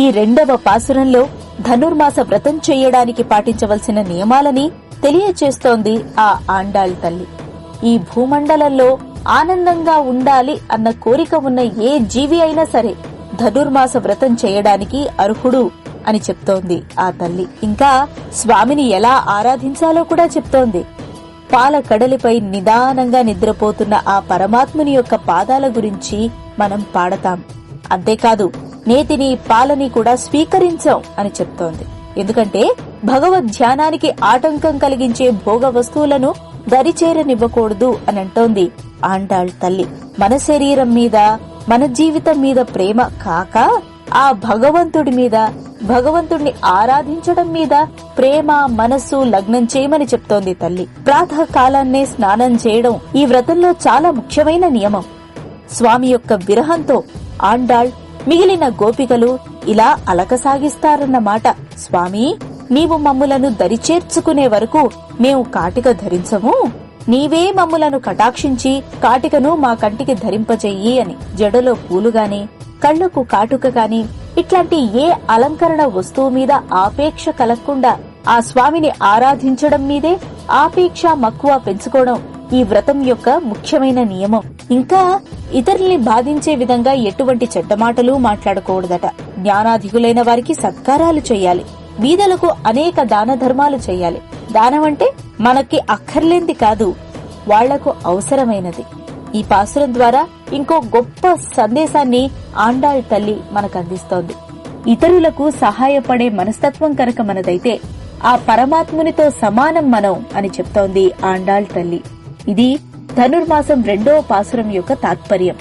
ఈ రెండవ పాసురంలో ధనుర్మాస వ్రతం చేయడానికి పాటించవలసిన నియమాలని తెలియచేస్తోంది ఆ ఆండాళ్ తల్లి. ఈ భూమండలంలో ఆనందంగా ఉండాలి అన్న కోరిక ఉన్న ఏ జీవి అయినా సరే ధనుర్మాస వ్రతం చేయడానికి అర్హుడు అని చెప్తోంది ఆ తల్లి. ఇంకా స్వామిని ఎలా ఆరాధించాలో కూడా చెప్తోంది. పాల కడలిపై నిదానంగా నిద్రపోతున్న ఆ పరమాత్ముని యొక్క పాదాల గురించి మనం పాడతాం. అంతేకాదు నేతిని పాలని కూడా స్వీకరించాం అని చెప్తోంది. ఎందుకంటే భగవద్ ధ్యానానికి ఆటంకం కలిగించే భోగ వస్తువులను దరిచేరనివ్వకూడదు అని అంటోంది ఆండాళ్ తల్లి. మన శరీరం మీద మన జీవితం మీద ప్రేమ కాక ఆ భగవంతుడి మీద భగవంతుడిని ఆరాధించడం మీద ప్రేమ మనస్సు లగ్నం చేయమని చెప్తోంది తల్లి. ప్రాతः కాలాన్నే స్నానం చేయడం ఈ వ్రతంలో చాలా ముఖ్యమైన నియమం. స్వామి యొక్క విరహంతో ఆండాళ్ మిగిలిన గోపికలు ఇలా అలకసాగిస్తారన్నమాట స్వామి నీవు మమ్ములను దరిచేర్చుకునే వరకు మేము కాటిక ధరించము. నీవే మమ్ములను కటాక్షించి కాటికను మా కంటికి ధరింపజెయ్యి అని జడలో పూలుగాని కళ్ళుకు కళ్ళకు కాటుక గాని ఇట్లాంటి ఏ అలంకరణ వస్తువు మీద ఆపేక్ష కలగకుండా ఆ స్వామిని ఆరాధించడం మీదే ఆపేక్ష మక్కువ పెంచుకోవడం ఈ వ్రతం యొక్క ముఖ్యమైన నియమం. ఇంకా ఇతరుల్ని బాధించే విధంగా ఎటువంటి చెడ్డ మాటలు మాట్లాడకూడదట. జ్ఞానాధికులైన వారికి సత్కారాలు చేయాలి. బీదలకు అనేక దాన ధర్మాలు చేయాలి. దానం అంటే మనకి అక్కర్లేంది కాదు వాళ్ళకు అవసరమైనది. ఈ పాసురం ద్వారా ఇంకో గొప్ప సందేశాన్ని ఆండాళ్ తల్లి మనకు అందిస్తోంది ఇతరులకు సహాయపడే మనస్తత్వం కనుక మనదైతే ఆ పరమాత్మునితో సమానం మనం అని చెప్తోంది ఆండాళ్ తల్లి. ఇది ధనుర్మాసం రెండో పాసురం యొక్క తాత్పర్యం.